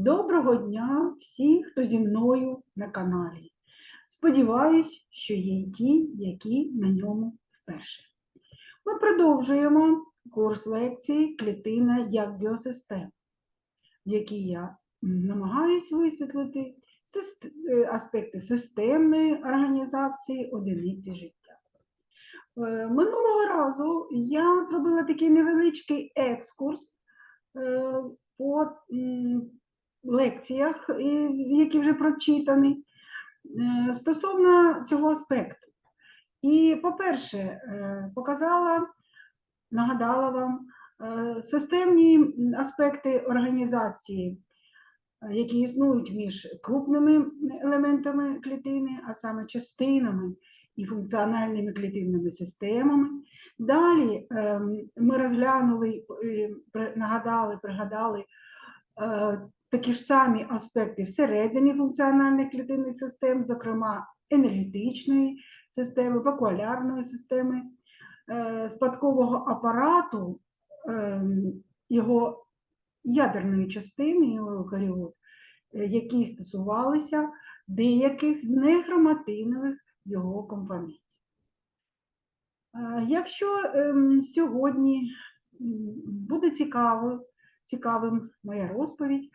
Доброго дня всі, хто зі мною на каналі. Сподіваюсь, що є й ті, які на ньому вперше. Ми продовжуємо курс лекції Клітина як біосистема, в якій я м, намагаюсь висвітлити е, аспекти системної організації одиниці життя. Е, Минулого разу я зробила такий невеличкий екскурс е, по лекціях, які вже прочитані, е, стосовно цього аспекту. І, по-перше, е, показала, нагадала вам е, системні аспекти організації, які існують між крупними елементами клітини, а саме частинами і функціональними клітинними системами. Далі ми розглянули, нагадали, пригадали такі ж самі аспекти всередині функціональних клітинних систем, зокрема енергетичної системи, вакуолярної системи, е, спадкового апарату, ем, його ядерної частини, його еукаріот, е, які стосувалися деяких нехроматинових його компонентів. Е, Якщо ем, сьогодні буде цікаво, цікавим моя розповідь, е,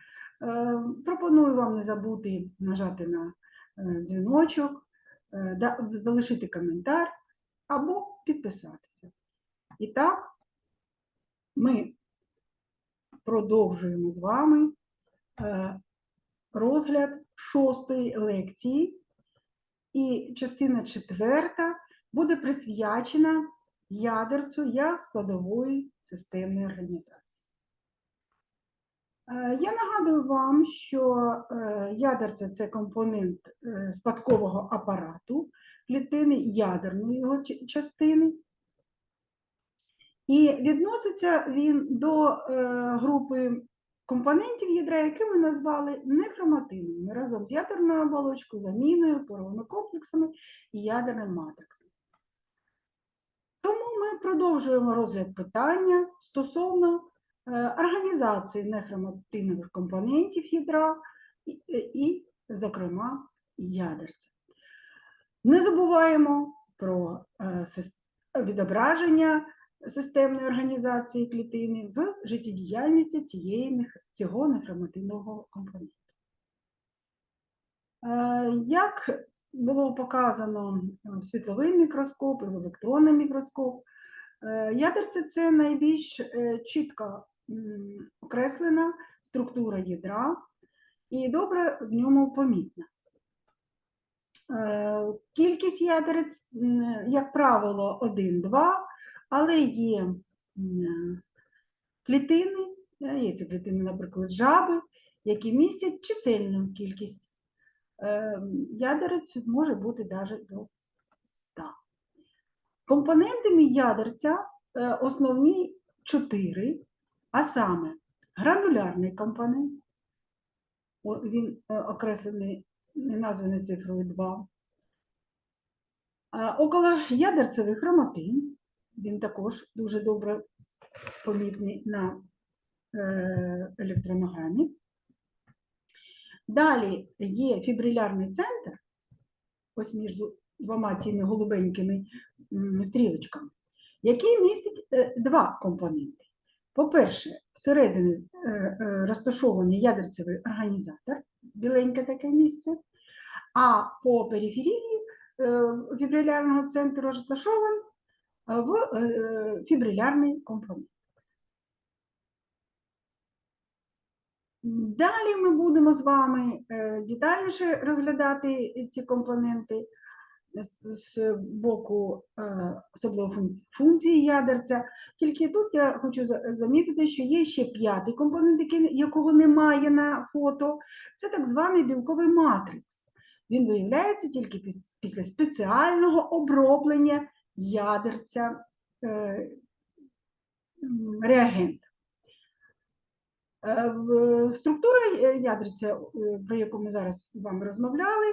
пропоную вам не забути нажати на е, дзвіночок, е, залишити коментар або підписатися. І так, ми продовжуємо з вами е, розгляд шостої лекції, і частина четверта буде присвячена ядерцю як складової системної організації. Е, Я нагадую вам, що е, ядерце це компонент е, спадкового апарату клітини ядерної його частини. І відноситься він до групи компонентів ядра, які ми назвали нехроматиновими разом з ядерною оболочкою, ламіною, поровими комплексами і ядерним матриксом. Тому ми продовжуємо розгляд питання стосовно організації нехроматинових компонентів ядра і, е, і, зокрема, ядерця. Не забуваємо про е, відображення системної організації клітини в життєдіяльності цієї, цього нехроматинового компоненту. Е, Як було показано в світловий мікроскоп і в електронний мікроскоп, е, ядерце це найбільш е, чітко окреслена структура ядра і добре в ньому помітна. Е, Кількість ядерець, як правило, 1-2, але є клітини, е, є ці клітини, наприклад, жаби, які містять чисельну кількість е, ядерець, може бути навіть до 100. Компонентами ядерця е, основні чотири, а саме гранулярний компонент, він е, окреслений, названий цифрою 2. Околоядерцевий хроматин, він також дуже добре помітний на е, електронограмі. Далі є фібрилярний центр, ось між двома цими голубенькими стрілочками, який містить е, два компоненти. По-перше, всередині е, е, розташований ядерцевий організатор, біленьке таке місце, а по периферії е, фібрилярного центру розташований в фібрилярний компонент. Далі ми будемо з вами детальніше розглядати ці компоненти з- боку е, особливо функції, ядерця. Тільки тут я хочу замітити, що є ще п'ятий компонент, якого немає на фото. Це так званий білковий матрикс. Він виявляється тільки після спеціального оброблення ядерця е, м, реагентом. Е, Структура ядриця, е, про яку ми зараз з вами розмовляли,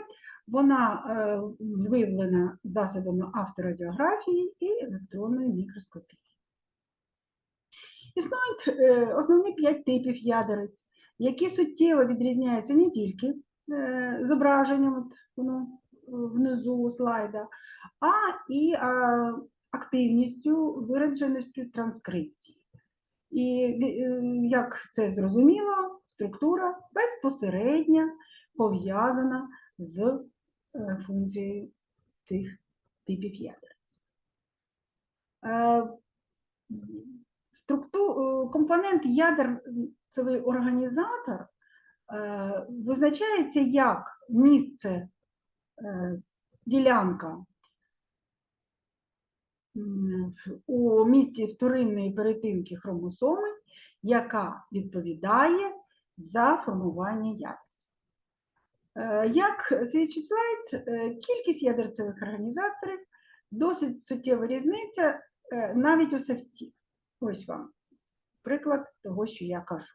вона е, виявлена засобами авторадіографії і електронної мікроскопії. Існують е, основні п'ять типів ядерець, які суттєво відрізняються не тільки е, зображенням, внизу слайда, а і активністю, вираженістю транскрипції. І як це зрозуміло, структура безпосередньо пов'язана з е, функцією цих типів ядерць. Е, Структу... е, Компонент ядерцевий організатор визначається як місце, ділянка у місці вторинної перетинки хромосоми, яка відповідає за формування ядерця. Е, Як свідчить слайд, е, кількість ядерцевих організаторів досить суттєва різниця е, навіть у савців. Ось вам приклад того, що я кажу.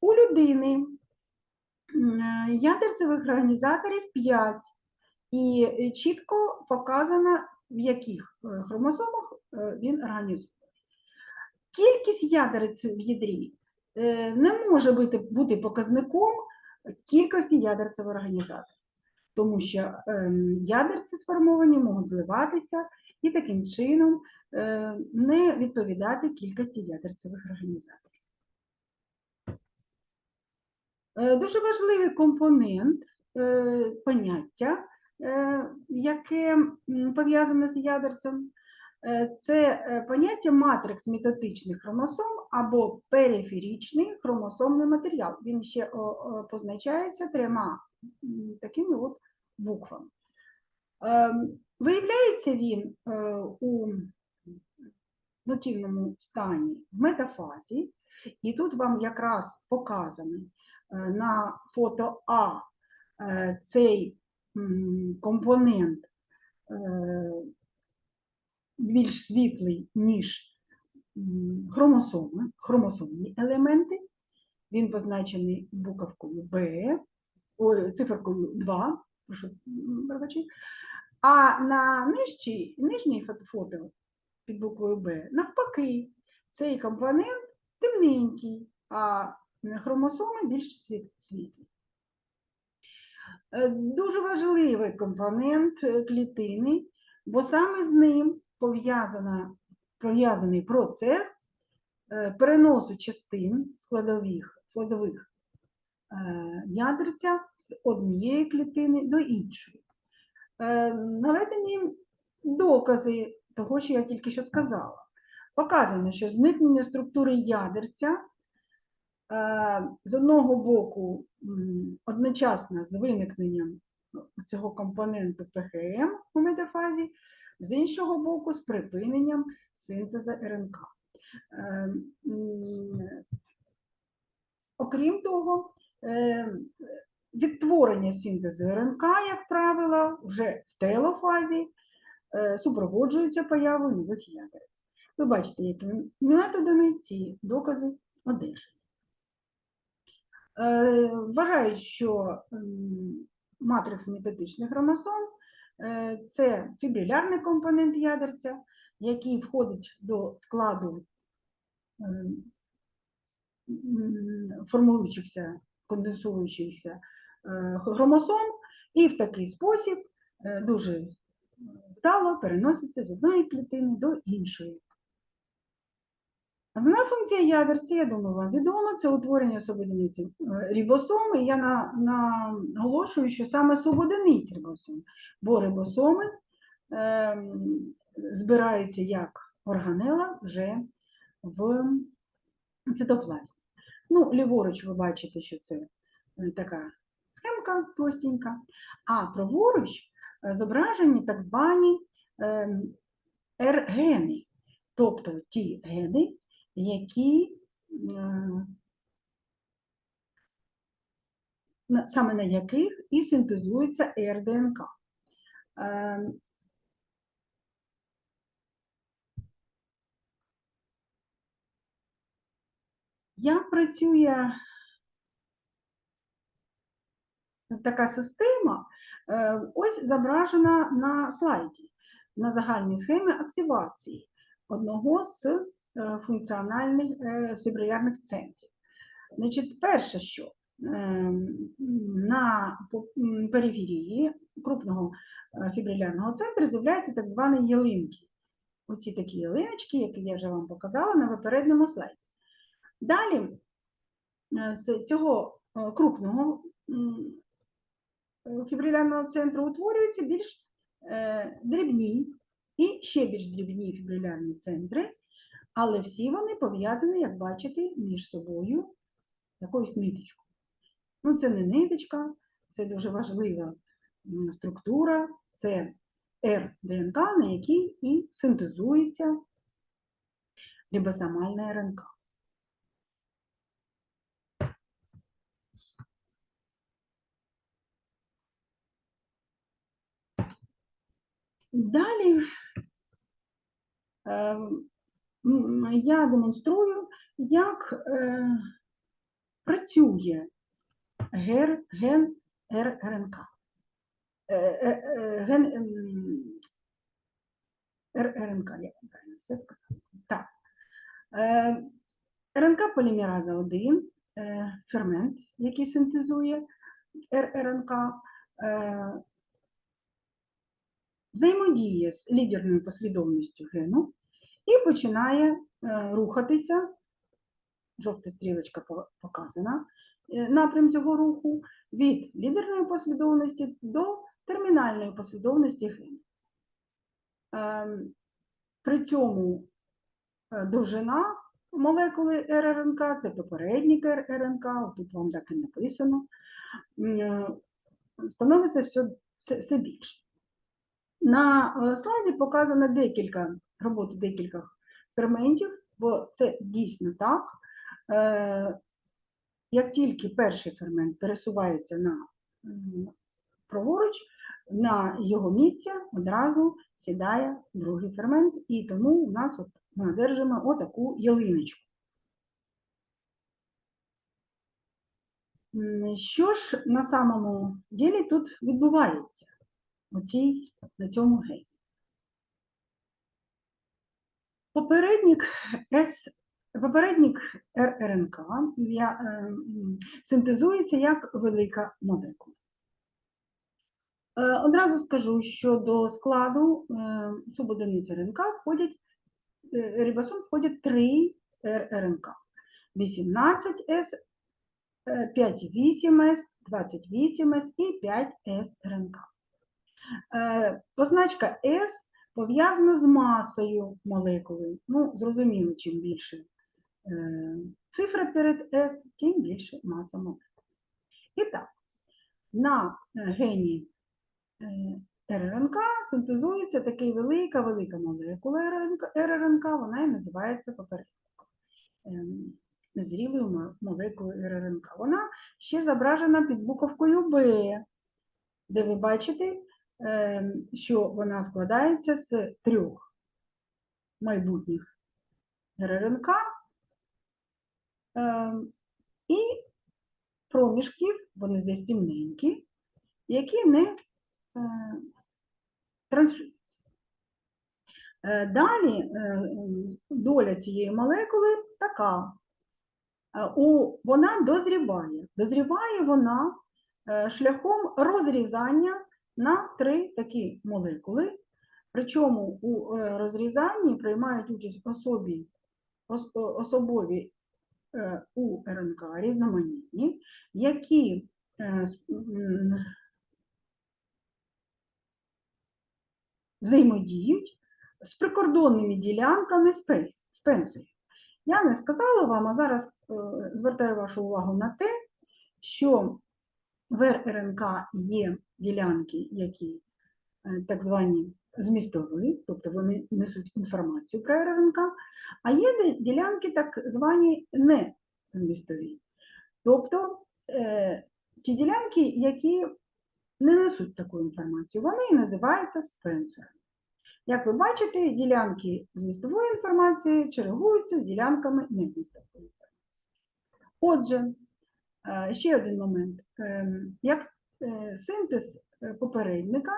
У людини ядерцевих організаторів 5, і чітко показано, в яких хромосомах він організує. Кількість ядерць в ядрі не може бути показником кількості ядерцевих організаторів, тому що ем, ядерці сформовані можуть зливатися і таким чином е, не відповідати кількості ядерцевих організаторів. Е, Дуже важливий компонент е, поняття, яке пов'язане з ядерцем, це е, поняття матрикс метатичних хромосом або периферічний хромосомний матеріал. Він ще позначається трьома такими от буквами. Ем, Виявляється він е, у нотивному стані в метафазі, і тут вам якраз показаний е, на фото А е, цей компонент е, більш світлий, ніж хромосоми, хромосомні елементи. Він позначений буковкою Б, циферкою 2, прошу м, пробачте. А на нижчій, нижній фото- під буквою Б, навпаки, цей компонент темненький, а хромосоми більш світлі. Е, Дуже важливий компонент е, клітини, бо саме з ним пов'язаний процес е, переносу частин складових, складових е, ядерця з однієї клітини до іншої. Е, Наведені докази того, що я тільки що сказала. Показано, що зникнення структури ядерця з одного боку одночасно з виникненням цього компоненту ПХМ у метафазі, з іншого боку, з припиненням синтезу РНК. Е, Окрім того, е, відтворення синтезу РНК, як правило, вже в телофазі е, супроводжується появою нових ядерець. Ви бачите, якими методами ці докази одержані. Е, Вважають, що матрикс метатичних хромосом це фібрилярний компонент ядерця, який входить до складу ем, формуючихся, конденсуючихся е, хромосом, і в такий спосіб е, дуже вдало переноситься з одної клітини до іншої. Основна функція ядерця, я думаю, вам відома, це утворення субодиниці е, рибосом, і я на, наголошую, що саме субодиниць рибосом, бо рибосоми ем, збираються як органела вже в цитоплазмі. Ну, ліворуч ви бачите, що це е, така схемка простенька, а праворуч е, зображені так звані ем, R-гени, тобто ті гени, які е, саме на яких і синтезується РДНК. Ем, Як працює така система, е, ось зображена на слайді, на загальній схемі активації одного з е, функціональних е, фібрилярних центрів. Значить, перше, що ем, на периферії крупного е, фібрилярного центру з'являються так звані ялинки. Оці такі ялиночки, які я вже вам показала на попередньому слайді. Далі е, з цього е, крупного е, фібрилярного центру утворюються більш е, дрібні і ще більш дрібні фібрилярні центри, але всі вони пов'язані, як бачите, між собою якоюсь ниточкою. Ну, це не ниточка, це дуже важлива структура, це РДНК, на якій і синтезується рибосомальна РНК. Далі ем, я демонструю, як е, працює гер, ген РНК. Е, е, е, Ген ем, РНК, вам правильно все сказати. Так. Е, РНК полімераза 1, е, фермент, який синтезує РНК, е, взаємодіє з лідерною послідовністю гену і починає е, рухатися, жовта стрілочка показана, е, напрям цього руху від лідерної послідовності до термінальної послідовності гену. Ем, При цьому е, довжина молекули РРНК, це попередник РРНК, тут вам так і написано, становиться все, все, більше. На слайді показано декілька роботи декілька ферментів, бо це дійсно так. Е, Як тільки перший фермент пересувається на праворуч, на його місце одразу сідає другий фермент, і тому у нас от ми одержимо отаку ялиночку. Що ж на самому ділі тут відбувається на цьому гені? Попередник С, попередник РРНК я, е, синтезується як велика молекула. Е, Одразу скажу, що до складу е, субодиниць РНК входять е, рибосом входять три РНК. 18С, 5,8С, 28С і 5С РНК. Е, Позначка С пов'язана з масою молекули. Ну, зрозуміло, чим більше е, цифра перед С, тим більше маса молекули. І так, на е, гені е, РРНК синтезується така велика, велика молекула РРНК, РРНК, вона і називається попередником. Ем, Незрілою молекулою РРНК. Вона ще зображена під буковкою Б, де ви бачите, що вона складається з трьох майбутніх РРНК ем, і проміжків, вони здесь темненькі, які не е, транслюються. Е, Далі е, доля цієї молекули така. Вона дозріває. Дозріває вона шляхом розрізання на три такі молекули. Причому у е, розрізанні приймають участь особі, особові е, у РНК різноманітні, які е, взаємодіють з прикордонними ділянками спенсорів. Я не сказала вам, а зараз звертаю вашу увагу на те, що в РНК є ділянки, які е, так звані змістові, тобто вони несуть інформацію про РНК, а є ділянки так звані не змістові. Тобто е, ті ділянки, які не несуть таку інформацію, вони і називаються спенсорами. Як ви бачите, ділянки змістової інформації чергуються з ділянками незмістової інформації. Отже, ще один момент. Ем, Як е, синтез е, попередника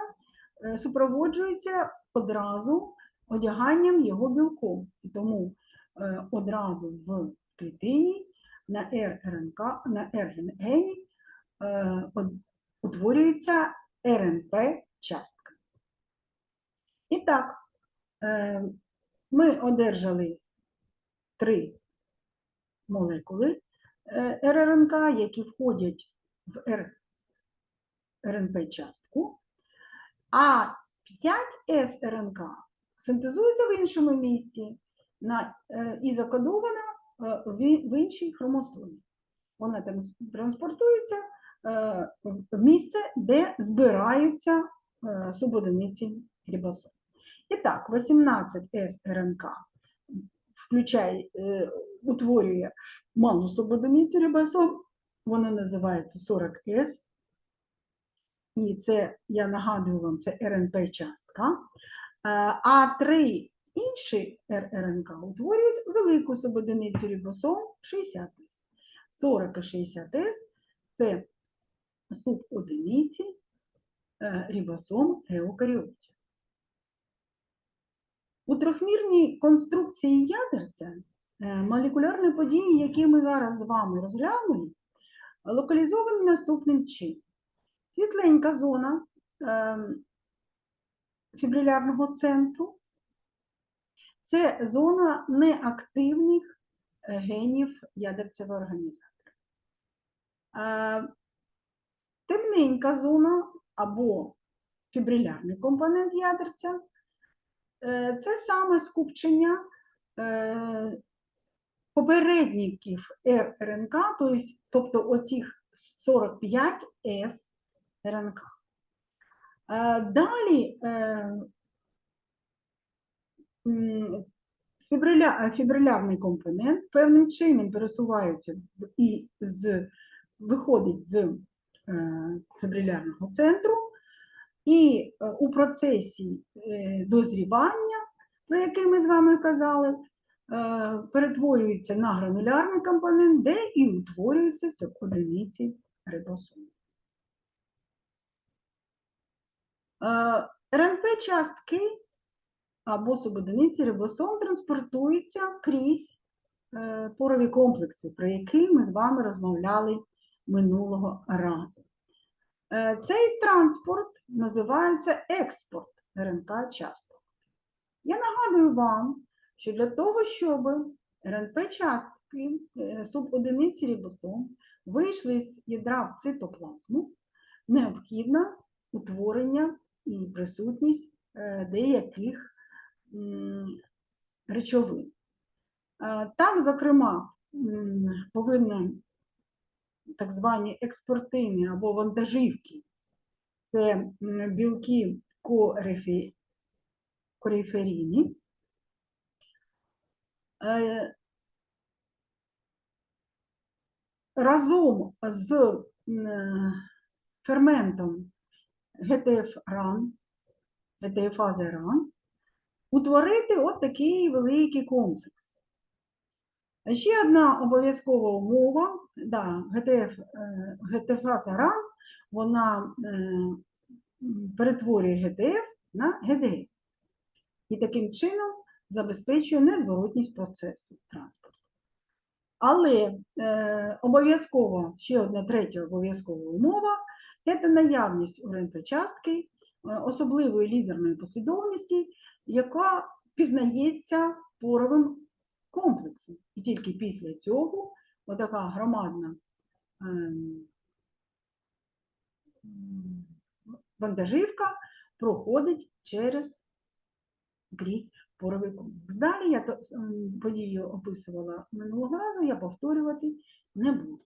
е, супроводжується одразу одяганням його білком. І тому е, одразу в клітині на РНК, на е, утворюється РНП-частка. І так, е, ми одержали три молекули е, РРНК, які входять в РНП-частку, а 5С РНК синтезується в іншому місці на, е, і закодована е, в, іншій хромосомі. Вона там транспортується е, в місце, де збираються е, субодиниці рибосом. І так, 18С РНК включає, е, утворює малу субодиницю рибосом, вона називається 40С. І це, я нагадую вам, це РНП-частка. Е, А три інші РНК утворюють велику субодиницю рибосом 60С. 40 і 60С це субодиниці е, рибосом еукаріотів. У трьохмірній конструкції ядерця е, молекулярні події, які ми зараз з вами розглянули, локалізовані наступним чином. Світленька зона ем, фібрилярного центру це зона неактивних е, генів ядерцевого організатора. Е, Темненька зона або фібрилярний компонент ядерця е, це саме скупчення е, попередників РНК, тобто- оцих 45 С РНК. Е, Далі е, е, фібрилярний компонент певним чином пересувається і з, виходить з е, фібрилярного центру, і е, у процесі е, дозрівання, про який ми з вами казали, е, перетворюється на гранулярний компонент, де і утворюються одиниці рибосому. РНП-частки або субодиниці рибосом транспортуються крізь порові комплекси, про які ми з вами розмовляли минулого разу. Е, Цей транспорт називається експорт РНК-часток. Я нагадую вам, що для того, щоб РНП-частки е, субодиниці рибосом вийшли з ядра в цитоплазму, необхідно утворення і присутність е, деяких речовин. Так, зокрема, м, повинні так звані експортини або вантажівки, це білки кориферійні, Е, разом з ферментом ГТФ-РАН, ГТФАЗ-РАН, утворити от такий великий комплекс. Ще одна обов'язкова умова, да, ГТФ, е, ГТФАЗ-РАН, вона е, перетворює ГТФ на ГДФ. І таким чином забезпечує незворотність процесу транспорту. Але е, обов'язково, ще одна третя обов'язкова умова це наявність у РНП-частки е, особливої лідерної послідовності, яка пізнається поровим комплексом. І тільки після цього отака громадна ем, вантажівка проходить через крізь поровий комплекс. Далі я то- подію описувала минулого разу, я повторювати не буду.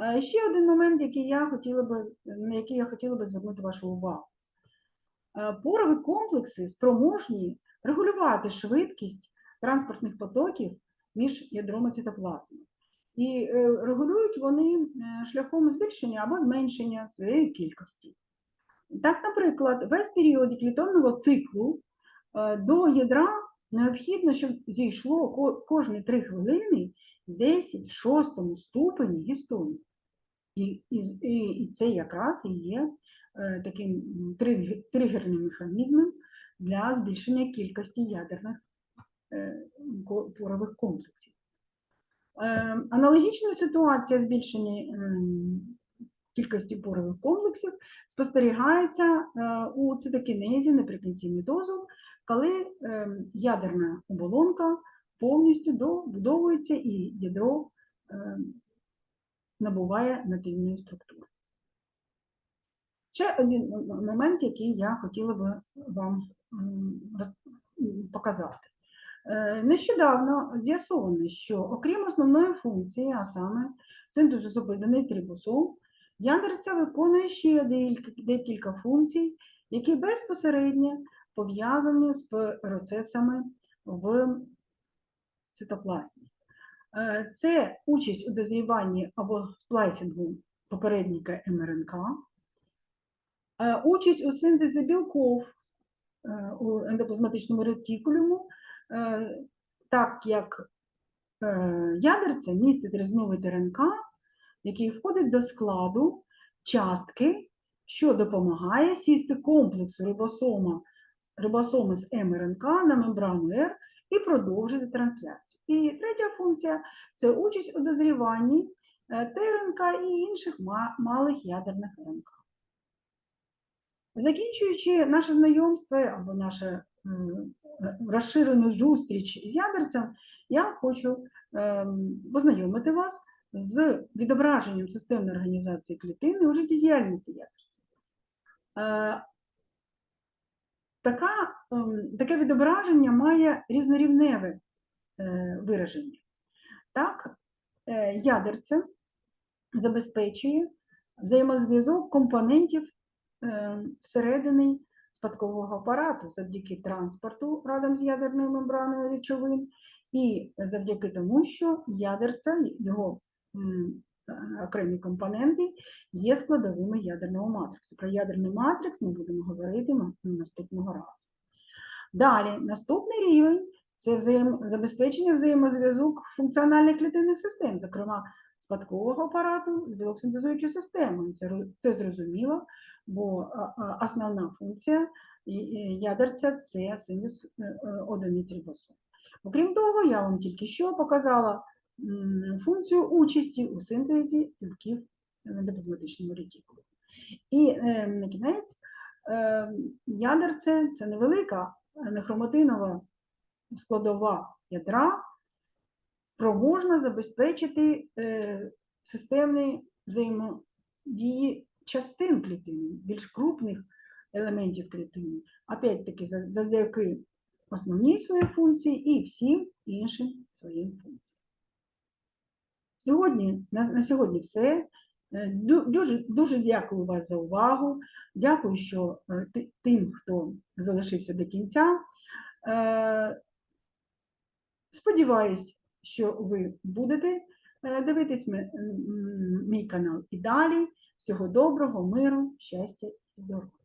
Е, Ще один момент, який я хотіла би, на який я хотіла би звернути вашу увагу. Е, Порові комплекси спроможні регулювати швидкість транспортних потоків між ядром і цитоплазмою. І е, регулюють вони е, шляхом збільшення або зменшення своєї кількості. Так, наприклад, весь період клітонного циклу е, до ядра необхідно, щоб зійшло кожні 3 хвилини 10 в шостому ступені гістонів. І, і, і, це якраз і є таким тригерним механізмом для збільшення кількості ядерних е, порових комплексів. Е, Аналогічна ситуація збільшення ем, кількості порових комплексів спостерігається е, у цитокінезі наприкінці мітозу, коли ядерна оболонка повністю добудовується і ядро набуває нативної структури. Ще один момент, який я хотіла би вам показати. Е, Нещодавно з'ясовано, що окрім основної функції, а саме синтезу суподиниць рибосом, ядерця виконує ще декілька, функцій, які безпосередньо пов'язані з процесами в цитоплазмі. Е, Це участь у дозріванні або сплайсингу попередника МРНК, Е, участь у синтезі білков у ендоплазматичному ретикулюму, так як е, ядерце містить резиновий ДРНК, який входить до складу частки, що допомагає сісти комплексу рибосома, рибосоми з МРНК на мембрану Р і продовжити трансляцію. І третя функція це участь у дозріванні е, ТРНК і інших малих ядерних РНК. Закінчуючи наше знайомство або нашу м, е, розширену зустріч з ядерцем, я хочу ем, познайомити вас з відображенням системної організації клітини у життєдіяльності ядерця. Е, Така, ем, таке відображення має різнорівневе е, вираження. Так, е, ядерце забезпечує взаємозв'язок компонентів е, всередині спадкового апарату завдяки транспорту разом з ядерною мембраною речовин, і завдяки тому, що ядерця, його е, окремі компоненти є складовими ядерного матриксу. Про ядерний матрикс ми будемо говорити наступного разу. Далі, наступний рівень це взаєм... забезпечення взаємозв'язок функціональних клітинних систем, зокрема спадкового апарату з білоксинтезуючою системою. Це, зрозуміло, бо основна функція ядерця це синтез е, е, одиниць рибосом. Окрім того, я вам тільки що показала функцію участі у синтезі білків в ендоплазматичному ретикулі. І е, на кінець ядерце це невелика нехроматинова складова ядра, спроможна забезпечити е, системні взаємодії частин клітини, більш крупних елементів клітини. Опять-таки, за- завдяки основній своїй функції і всім іншим своїм функціям. Сьогодні, на, на сьогодні все. Е, Дуже, дуже дякую вас за увагу. Дякую, що е, тим, хто залишився до кінця. Е, Сподіваюсь, що ви будете е, дивитись мій канал і далі. Всього доброго, миру, щастя і здоров'я.